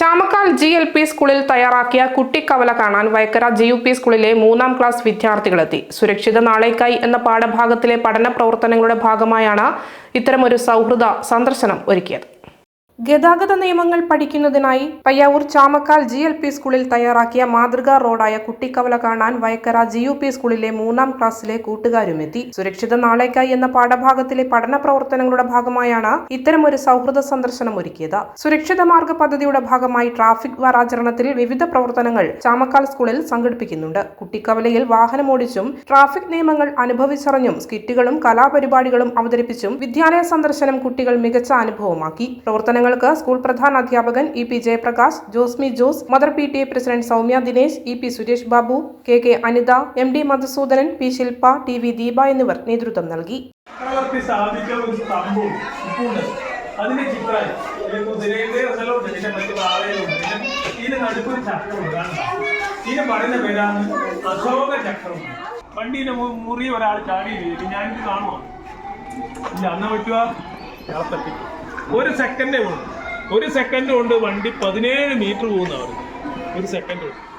Chamakkal G L P സ്കൂളിൽ തയ്യാറാക്കിയ കുട്ടിക്കവല കാണാൻ വൈക്കര ജി യു പി സ്കൂളിലെ മൂന്നാം ക്ലാസ് വിദ്യാർത്ഥികളെത്തി. സുരക്ഷിത നാളേക്കായി എന്ന പാഠഭാഗത്തിലെ പഠന പ്രവർത്തനങ്ങളുടെ ഭാഗമായാണ് ഇത്തരമൊരു സൗഹൃദ സന്ദർശനം ഒരുക്കിയത്. ഗതാഗത നിയമങ്ങൾ പഠിക്കുന്നതിനായി Payyavoor Chamakkal G L P സ്കൂളിൽ തയ്യാറാക്കിയ മാതൃകാ റോഡായ കുട്ടിക്കവല കാണാൻ വയക്കര ജി യു പി സ്കൂളിലെ മൂന്നാം ക്ലാസ്സിലെ കൂട്ടുകാരുമെത്തി. സുരക്ഷിത നാളേക്കായി എന്ന പാഠഭാഗത്തിലെ പഠന പ്രവർത്തനങ്ങളുടെ ഭാഗമായാണ് ഇത്തരമൊരു സൗഹൃദ സന്ദർശനം ഒരുക്കിയത്. സുരക്ഷിത മാർഗ പദ്ധതിയുടെ ഭാഗമായി ട്രാഫിക് വാരാചരണത്തിൽ വിവിധ പ്രവർത്തനങ്ങൾ ചാമക്കാൽ സ്കൂളിൽ സംഘടിപ്പിക്കുന്നുണ്ട്. കുട്ടിക്കവലയിൽ വാഹനമോടിച്ചും ട്രാഫിക് നിയമങ്ങൾ അനുഭവിച്ചറിഞ്ഞും സ്കിറ്റുകളും കലാപരിപാടികളും അവതരിപ്പിച്ചും വിദ്യാലയ സന്ദർശനം കുട്ടികൾ മികച്ച അനുഭവമാക്കി. പ്രവർത്തനങ്ങൾക്ക് സ്കൂൾ പ്രധാന അധ്യാപകൻ E P Jayaprakash Josmi Jose mother P T A president Saumya Dinesh E P Suresh Babu K K Anitha M D Madhusoodanan P Shilpa T V Deepa എന്നിവർ നേതൃത്വം നൽകി. അതിന്റെ ചിത്രം ഇതിന് നടുക്കൊരു ചക്രമുണ്ട്? ഇതിന് പറയുന്ന പേരാണ് അശോക ചക്രം. വണ്ടിയിലെ മുറി ഒരാൾ ചാടി ഞാൻ കാണുമോ ഇല്ല അന്ന പറ്റുക ഒരു സെക്കൻഡേ ഉള്ളൂ ഒരു സെക്കൻഡ് കൊണ്ട് വണ്ടി പതിനേഴ് മീറ്റർ പോകുന്നവർ ഒരു സെക്കൻഡ് കൊണ്ട്